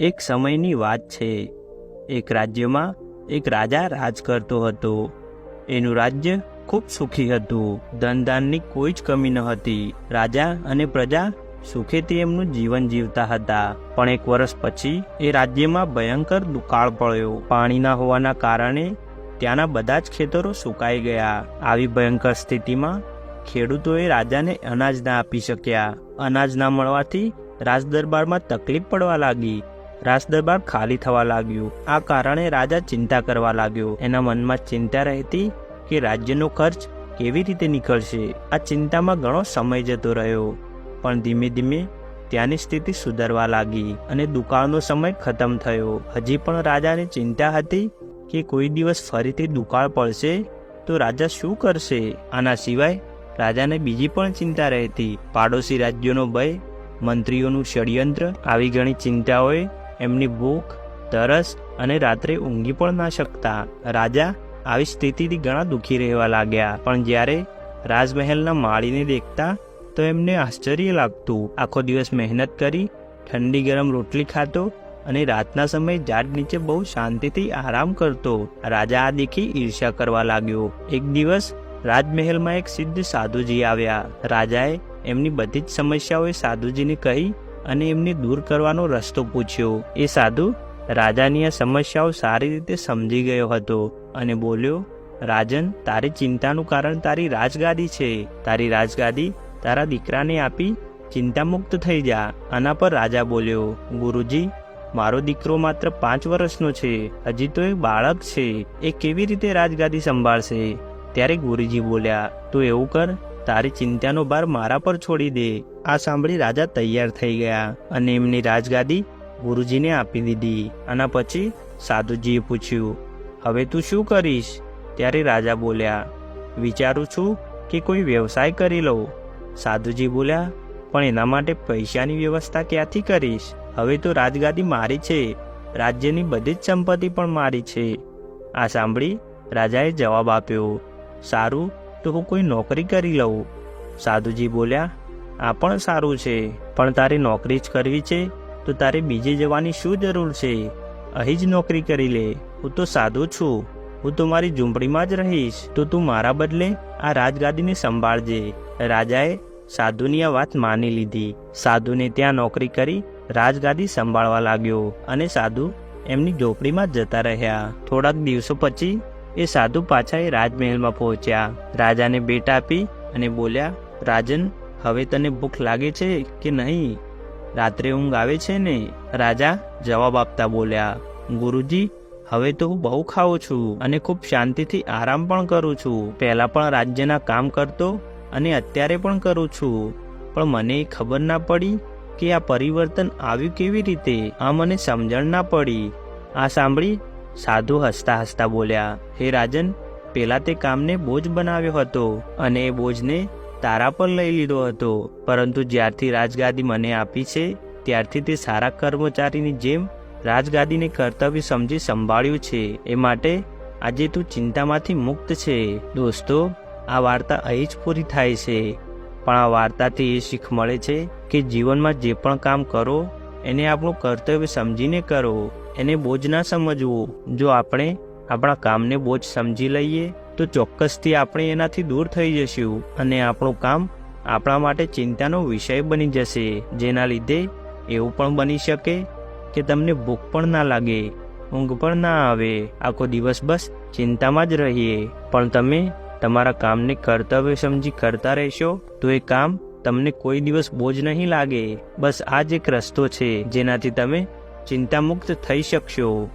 એક સમયની વાત છે. એક રાજ્યમાં એક રાજા રાજ કરતો હતો. એનું રાજ્ય ખૂબ સુખી હતું. ધનધાનની કોઈ જ કમી ન હતી. રાજા અને પ્રજા સુખેથી એમનું જીવન જીવતા હતા. પણ એક વર્ષ પછી એ રાજ્યમાં ભયંકર દુકાળ પડ્યો. પાણી ના હોવાના કારણે ત્યાંના બધા જ ખેતરો સુકાઈ ગયા. આવી ભયંકર સ્થિતિમાં ખેડૂતોએ રાજાને અનાજ ના આપી શક્યા. અનાજ ના મળવાથી રાજદરબારમાં તકલીફ પડવા લાગી. રાજદરબાર ખાલી થવા લાગ્યું. આ કારણે રાજા ચિંતા કરવા લાગ્યો. એના મનમાં ચિંતા રહેતી કે રાજ્યનો ખર્ચ કેવી રીતે નીકળશે? આ ચિંતામાં ઘણો સમય જતો રહ્યો. પણ ધીમે ધીમે ત્યાંની સ્થિતિ સુધરવા લાગી અને દુકાળનો સમય ખતમ થયો. હજી પણ રાજાને ચિંતા હતી કે કોઈ દિવસ ફરીથી દુકાળ પડશે તો રાજા શું કરશે? આના સિવાય રાજાને બીજી પણ ચિંતા રહેતી. પાડોશી રાજ્યોનો ભય, મંત્રીઓનું ષડયંત્ર આવી ઘણી ચિંતાઓએ એમની ભૂખ, તરસ અને રાત્રે ઊંઘી પણ ના શકતા. રાજા આવી સ્થિતિથી ઘણા દુઃખી રહેવા લાગ્યા, પણ જ્યારે રાજમહેલના માળીને દેખતા તો એમને આશ્ચર્ય લાગતું. આખો દિવસ મહેનત કરી, ઠંડી ગરમ રોટલી ખાતો અને રાતના સમયે ઝાડ નીચે બહુ શાંતિથી આરામ કરતો. રાજા આ દેખી ઈર્ષ્યા કરવા લાગ્યો. એક દિવસ રાજમહેલમાં એક સિદ્ધ સાધુજી આવ્યા. રાજાએ એમની બધી જ સમસ્યાઓએ સાધુજીને કહી અને એમને દૂર કરવાનો રસ્તો પૂછ્યો. એ સાધુ રાજાની આ સમસ્યાઓ સારી રીતે સમજી ગયો હતો અને બોલ્યો, રાજન, તારી ચિંતાનું કારણ તારી રાજગાદી છે. તારી રાજગાદી તારા દીકરાને આપી ચિંતામુક્ત થઈ જા. આના પર રાજા બોલ્યો, ગુરુજી, મારો દીકરો માત્ર પાંચ વર્ષનો છે. હજી તો એ બાળક છે. એ કેવી રીતે રાજગાદી સંભાળશે? ત્યારે ગુરુજી બોલ્યા, તું એવું કર તારી ચિંતાનો ભાર મારા પર છોડી દે. આ સાંભળી રાજા તૈયાર થઈ ગયા અને એમની રાજગાદી ગુરુજીને આપી દીધી. આના પછી સાધુજીએ પૂછ્યું, હવે તું શું કરીશ? ત્યારે રાજા બોલ્યા, વિચારું છું કે કોઈ વ્યવસાય કરી લઉં. સાધુજી બોલ્યા, પણ એના માટે પૈસાની વ્યવસ્થા ક્યાંથી કરીશ? હવે તો રાજગાદી મારી છે. રાજ્યની બધી જ સંપત્તિ પણ મારી છે. આ સાંભળી રાજાએ જવાબ આપ્યો, સારું તો હું કોઈ નોકરી કરી લઉં. સાધુજી બોલ્યા, આ પણ સારું છે, પણ તારે નોકરી જ કરવી છે, તો તારે બીજે જવાની શું જરૂર છે? અહીં જ નોકરી કરી લે. હું તો સાધુ છું. હું તો મારી ઝૂંપડીમાં જ રહીશ. તો તું મારા બદલે આ રાજગાદીને સંભાળજે. રાજાએ સાધુની આ વાત માની લીધી. સાધુને ત્યાં નોકરી કરી રાજગાદી સંભાળવા લાગ્યો અને સાધુ એમની ઝોપડીમાં જ જતા રહ્યા. થોડાક દિવસો પછી એ સાધુ પાછા એ રાજમહેલમાં પહોંચ્યા. રાજાને ભેટ આપી અને બોલ્યા, રાજન, હવે તને ભૂખ લાગે છે કે નહીં? રાત્રે ઊંઘ આવે છે ને? રાજા જવાબ આપતા બોલ્યા, ગુરુજી, હવે તો હું બહુ ખાઉં છું અને ખૂબ શાંતિથી આરામ પણ કરું છું. પહેલા પણ રાજ્યના કામ કરતો અને અત્યારે પણ કરું છું. પણ મને એ ખબર ના પડી કે આ પરિવર્તન આવ્યું કેવી રીતે? આ મને સમજણ ના પડી. આ સાંભળી સાધુ હસતા હસતા બોલ્યા, હે રાજન, પેલા તે કામને બોજ બનાવ્યો હતો અને એ બોજને તારા પર લઈ લીધો હતો. પરંતુ જ્યારથી રાજગાદી મને આપી છે, ત્યારથી તે સારા કર્મચારીની જેમ રાજગાદીને કર્તવ્ય સમજી સંભાળ્યું છે. એ માટે આજે તું ચિંતામાંથી મુક્ત છે. દોસ્તો, આ વાર્તા અહીં જ પૂરી થાય છે. પણ આ વાર્તાથી એ શીખ મળે છે કે જીવનમાં જે પણ કામ કરો, એને આપણું કર્તવ્ય સમજીને કરો. એને બોજ ના સમજવું. જો આપણે આપણા કામને બોજ સમજી લઈએ, તો ચોક્કસથી આપણે એનાથી દૂર થઈ જશું અને આપણું કામ આપણા માટે ચિંતાનો વિષય બની જશે, જેના લીધે એવું પણ બની શકે કે તમને ભૂખ પણ ના લાગે, ઊંઘ પણ ના આવે. આખો દિવસ બસ ચિંતામાં જ રહીએ. પણ તમે તમારા કામને કર્તવ્ય સમજી કરતા રહેશો, તો એ કામ તમને કોઈ દિવસ બોજ નહીં લાગે. બસ આ જ એક રસ્તો છે, જેનાથી તમે ચિંતામુક્ત થઈ શકશો.